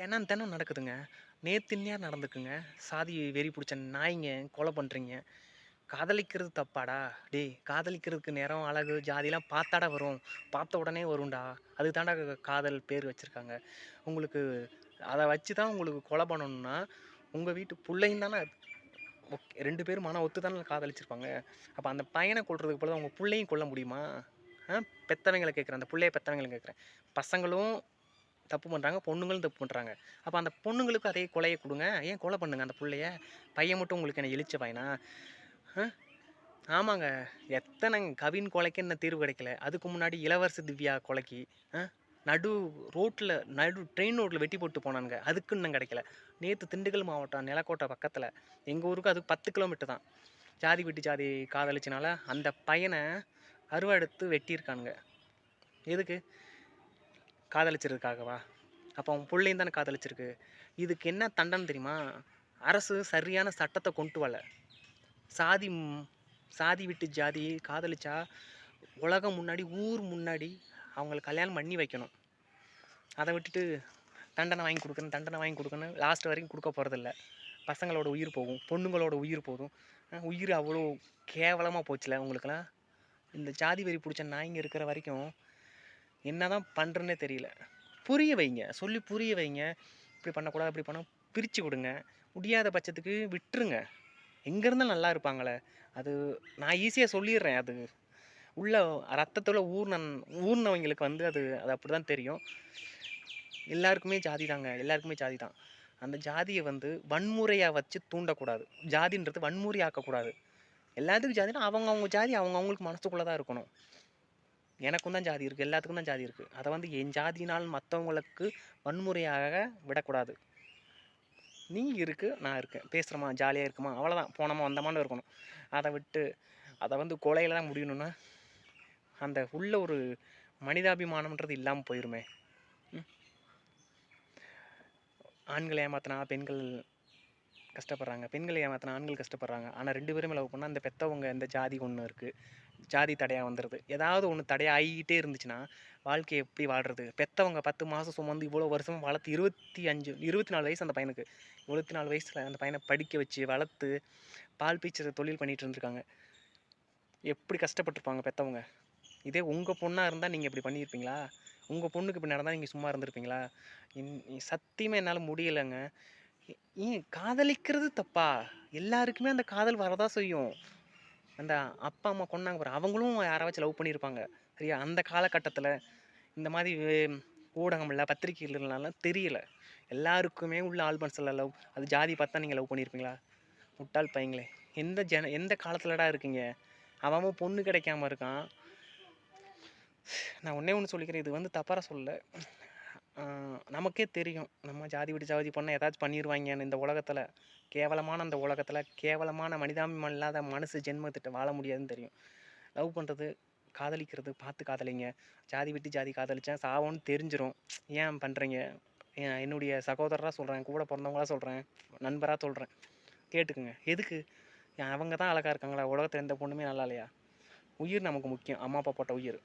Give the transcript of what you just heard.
தினம் தினம் நடக்குதுங்க. நேற்று நேரம் நடந்துக்குங்க. சாதி வெறி பிடிச்ச நாய்ங்க கொலை பண்ணுறீங்க காதலிக்கிறது தப்பாடா? டேய் காதலிக்கிறதுக்கு நேரம் அழகு ஜாதிலாம் பார்த்தாடா வரும். பார்த்த உடனே வரும்டா. அதுக்கு தாண்டா காதல் பேர் வச்சுருக்காங்க. உங்களுக்கு அதை வச்சு தான் உங்களுக்கு கொலை பண்ணணும்னா உங்கள் வீட்டு பிள்ளையும் தானே ஓகே ரெண்டு பேரும் மன ஒத்து தானே காதலிச்சிருப்பாங்க. அப்போ அந்த பையனை கொள்றதுக்கு போல உங்கள் பிள்ளையும் கொல்ல முடியுமா? ஆ? பெத்தவங்களை கேட்குறேன் அந்த பிள்ளைய பெத்தவங்களை கேட்குறேன் பசங்களும் தப்பு பண்ணுறாங்க பொண்ணுங்களும் தப்பு பண்ணுறாங்க அப்போ அந்த பொண்ணுங்களுக்கு அதே கொலையை கொடுங்க. ஏன் கொலை பண்ணுங்க அந்த பிள்ளைய? பையன் மட்டும் உங்களுக்கு என்ன இழிச்ச பையனா? ஆமாங்க. எத்தனை கவின் கொலைக்கு என்ன தீர்வு கிடைக்கல. அதுக்கு முன்னாடி இளவரசி திவ்யா கொலைக்கு ஆ? நடு ரோட்டில் நடு ட்ரெயின் ரோட்டில் வெட்டி போட்டு போனானுங்க. அதுக்கு இன்னும் கிடைக்கல. நேற்று திண்டுக்கல் மாவட்டம் நிலக்கோட்டை பக்கத்தில். எங்கள் ஊருக்கு அது பத்து கிலோமீட்டர் தான். ஜாதி விட்டு ஜாதி காதலிச்சனால அந்த பையனை அருவெடுத்து வெட்டியிருக்கானுங்க. எதுக்கு? காதலிச்சிருக்காகவா அப்போ அவன் பிள்ளையும் தானே காதலிச்சிருக்கு. இதுக்கு என்ன தண்டனை தெரியுமா? அரசு சரியான சட்டத்தை கொண்டு வரல. சாதி சாதி விட்டு ஜாதி காதலிச்சா உலகம் முன்னாடி ஊர் முன்னாடி அவங்களை கல்யாணம் பண்ணி வைக்கணும். அதை விட்டுட்டு தண்டனை வாங்கி கொடுக்கணும் தண்டனை வாங்கி கொடுக்கணும். லாஸ்ட் வரைக்கும் கொடுக்க போகிறதில்ல பசங்களோட உயிர் போகும் பொண்ணுங்களோட உயிர் போகும் உயிர் அவ்வளோ கேவலமாக போச்சுல உங்களுக்கெல்லாம். இந்த ஜாதி வெறி பிடிச்ச நாய்ங்க இருக்கிற வரைக்கும் என்ன தான் பண்ணுறேன்னே தெரியல. புரிய வைங்க. சொல்லி புரிய வைங்க. இப்படி பண்ணக்கூடாது இப்படி பண்ண பிரித்து கொடுங்க. முடியாத பட்சத்துக்கு விட்டுருங்க. எங்கே இருந்தாலும் நல்லா இருப்பாங்களே. அது நான் ஈஸியாக சொல்லிடுறேன். அது உள்ள ரத்தத்தில் ஊர்ன ஊர்னவங்களுக்கு வந்து அது அது அப்படி தான் தெரியும். எல்லாருக்குமே ஜாதி தாங்க. எல்லாருக்குமே ஜாதி தான். அந்த ஜாதியை வந்து வன்முறையாக வச்சு தூண்டக்கூடாது. ஜாதின்றது வன்முறை ஆக்கக்கூடாது எல்லாத்துக்கும் ஜாதினா அவங்க அவங்க ஜாதி அவங்க அவங்களுக்கு மனசுக்குள்ளே தான் இருக்கணும். எனக்கும் தான் ஜாதி இருக்குது எல்லாத்துக்கும் தான் ஜாதி இருக்குது அதை வந்து என் ஜாதினால் மற்றவங்களுக்கு வன்முறையாக விடக்கூடாது. நீ இருக்கு நான் இருக்கேன். பேசுகிறோமா ஜாலியாக இருக்குமா? அவ்வளோதான் போனோமா வந்தோமான்னு இருக்கணும். அதை விட்டு அதை வந்து கொலையில் தான் முடியணும்னா அந்த உள்ள ஒரு மனிதாபிமானம்ன்றது இல்லாமல் போயிருமே. ஆண்களை ஏமாத்தினா பெண்கள் கஷ்டப்படுறாங்க. பெண்களை ஏமாற்றின ஆண்கள் கஷ்டப்படுறாங்க. ஆனால் ரெண்டு பேருமே லவ் பண்ணால் அந்த பெற்றவங்க இந்த ஜாதி ஒன்று இருக்குது ஜாதி தடையாக வந்துடுது ஏதாவது ஒன்று தடையாகிட்டே இருந்துச்சுன்னா வாழ்க்கையை எப்படி வாழ்கிறது பெற்றவங்க பத்து மாதம் சுமந்து இவ்வளோ வருஷம் வளர்த்து இருபத்தி அஞ்சு இருபத்தி நாலு வயசு அந்த பையனுக்கு. இருபத்தி நாலு வயசில் அந்த பையனை படிக்க வச்சு வளர்த்து பால் பீச்சர் தொழில் பண்ணிகிட்டு இருந்திருக்காங்க. எப்படி கஷ்டப்பட்டிருப்பாங்க பெற்றவங்க இதே உங்கள் பொண்ணாக இருந்தால் நீங்கள் இப்படி பண்ணியிருப்பீங்களா? உங்கள் பொண்ணுக்கு இப்படி நடந்தால் நீங்கள் சும்மா இருந்திருப்பீங்களா? இன் சத்தியமாக என்னால் முடியலைங்க. ஏன் காதலிக்கிறது தப்பா? எல்லாருக்குமே அந்த காதல் வரதான் செய்யும். அந்த அப்பா அம்மா கொண்டாங்க பாரு அவங்களும் யாராச்சும் லவ் பண்ணியிருப்பாங்க சரியா? அந்த காலகட்டத்தில் இந்த மாதிரி ஊடகம் இல்லை பத்திரிகைகள்லாம் தெரியல. எல்லாருக்குமே உள்ள ஆல்பன்ஸில் லவ் அது ஜாதி பார்த்தா நீங்கள் லவ் பண்ணியிருப்பீங்களா முட்டாள் பையங்களே. எந்த ஜன எந்த காலத்துலடா இருக்கீங்க? அவன் பொண்ணு கிடைக்காம இருக்கான். நான் ஒன்றே ஒன்று சொல்லிக்கிறேன் இது வந்து தப்பாக சொல்ல நமக்கே தெரியும். நம்ம ஜாதி விட்டு ஜாதி பண்ண ஏதாச்சும் பண்ணிடுவாங்கன்னு இந்த உலகத்தில். கேவலமான அந்த உலகத்தில் கேவலமான மனிதாபிமானம் இல்லாத மனசு ஜென்மத்திட்ட வாழ முடியாதுன்னு தெரியும். லவ் பண்ணுறது காதலிக்கிறது பார்த்து காதலிங்க. ஜாதி விட்டு ஜாதி காதலிச்சேன் சாவோன்னு தெரிஞ்சிடும் ஏன் பண்ணுறீங்க என்னுடைய சகோதரராக சொல்கிறேன் கூட பிறந்தவங்களா சொல்கிறேன் நண்பராக சொல்கிறேன் கேட்டுக்குங்க. எதுக்கு? ஏன் அவங்க தான் அழகாக இருக்காங்களா? உலகத்தில் எந்த பொண்ணுமே நல்லா இல்லையா? உயிர் நமக்கு முக்கியம். அம்மா அப்பா போட்ட உயிர்.